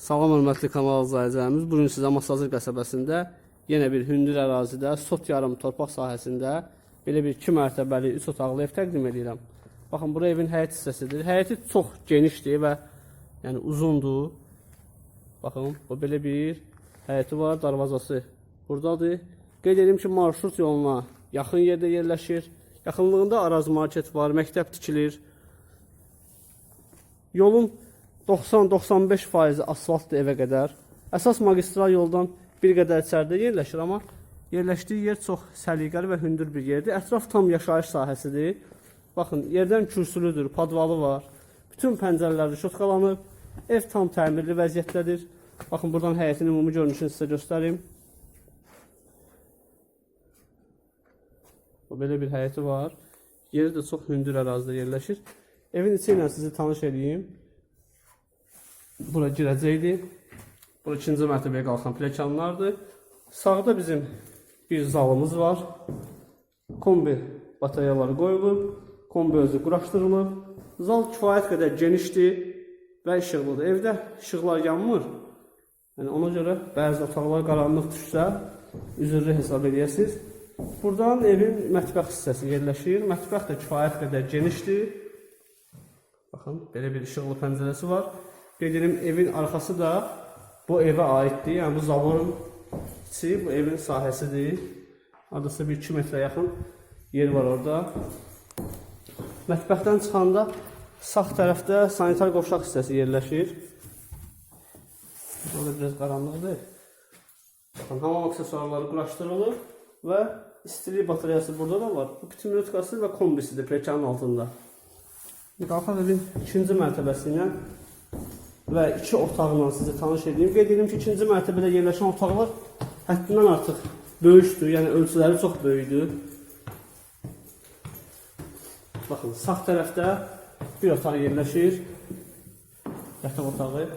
Salam hörmətli kanal izləyicilərimiz. Bu gün sizə Masazır qəsəbəsində yenə bir hündür ərazidə, sot yarım torpaq sahəsində belə bir 2 mərtəbəli 3 otaqlı ev təqdim edirəm. Baxın, bura evin həyət hissəsidir. Həyəti çox genişdir və yəni uzundur. Baxın, bu belə bir həyəti var, darvazası buradadır. Qeyd edim ki, marşrut yoluna yaxın yerdə yerləşir. Yaxınlığında Araz market var, məktəb tikilir. Yolun 90-95% asfaltdır evə qədər. Əsas magistral yoldan bir qədər içəridə yerləşir, amma yerləşdiyi yer çox səliqəli və hündür bir yerdir. Ətraf tam yaşayış sahəsidir. Baxın, yerdən kürsülüdür, padvalı var. Bütün pəncərələr şotqalanıb. Ev tam təmirli vəziyyətdədir. Baxın, buradan həyətin ümumi görünüşünü sizə göstərim. Belə bir həyəti var. Yeri də çox hündür ərazidə yerləşir. Evin içi ilə sizi tanış edeyim. Bura girəcəkdir. Bura ikinci mərtəbəyə qalxan pilləkənlərdir. Sağda bizim bir zalımız var. Kombi batareyaları qoyulub. Kombi özü quraşdırılıb. Zal kifayət qədər genişdir və işıqlıdır. Evdə işıqlar yanmır. Yəni ona görə bəzi otaqlar qaranlıq düşsə üzürlü hesab edəsiniz. Buradan evin mətbəx hissəsi yerləşir. Mətbəx də kifayət qədər genişdir. Baxın, belə bir işıqlı pəncərəsi var. Qeyd edim, evin arxası da bu evə aiddir. Yəni bu zaborun içi bu evin sahəsidir. Hardasa bir 2 metrə yaxın yer var orada. Mətbəxdən çıxanda sağ tərəfdə sanitar qovşaq hissəsi yerləşir. Orada biraz qaranlıqdır. Baxın, hamam aksesuarları quraşdırılıb və istilik batareyası burada da var. Bu kütümlütkası və kombisidir pilləkənin altında. Qalxaq evin ikinci mərtəbəsi ilə və iki otaqla sizi tanış edeyim. Qeyd edim ki, ikinci mərtəbədə yerləşən otaqlar həddindən artıq böyükdür, yəni ölçüləri çox böyükdür. Baxın, sağ tərəfdə bir otaq yerləşir. Yataq otağı.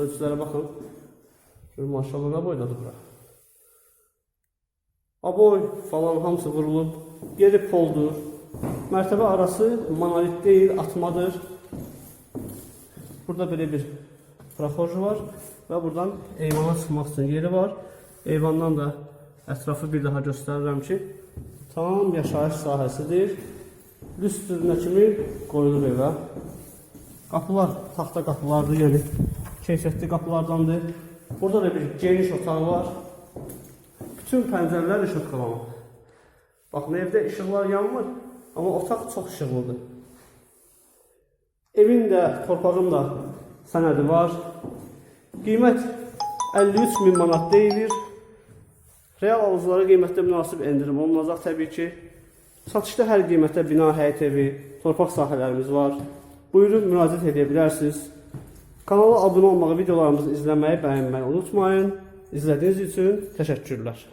Ölçülərə baxın. Gör, maşallah nə boydadır bura. Aboy falan hamısı vurulub. Yeri poldur. Mərtəbə arası monolit deyil, atmadır. Burada belə bir proxorju var və buradan eyvana çıxmaq üçün yeri var. Eyvandan da ətrafı bir daha göstərirəm ki, tam yaşayış sahəsidir. Lüstrünə kimi qoyulub evə. Qapılar taxta qapılardır, yəni keyfiyyətli qapılardandır. Burada da bir geniş otaq var. Bütün pəncərələr işıqlanıb. Baxın, evdə işıqlar yanmır, amma otaq çox işıqlıdır. Evin də, torpağın da sənədi var. Qiymət 53 min manat deyilir. Real alıcılara qiymətdə münasib endirim olunacaq təbii ki. Satışda hər qiymətə bina, həyət evi, torpaq sahələrimiz var. Buyurun müraciət edə bilərsiniz. Kanala abunə olmağı, videolarımızı izləməyi, bəyənməyi unutmayın. İzlədiyiniz üçün təşəkkürlər.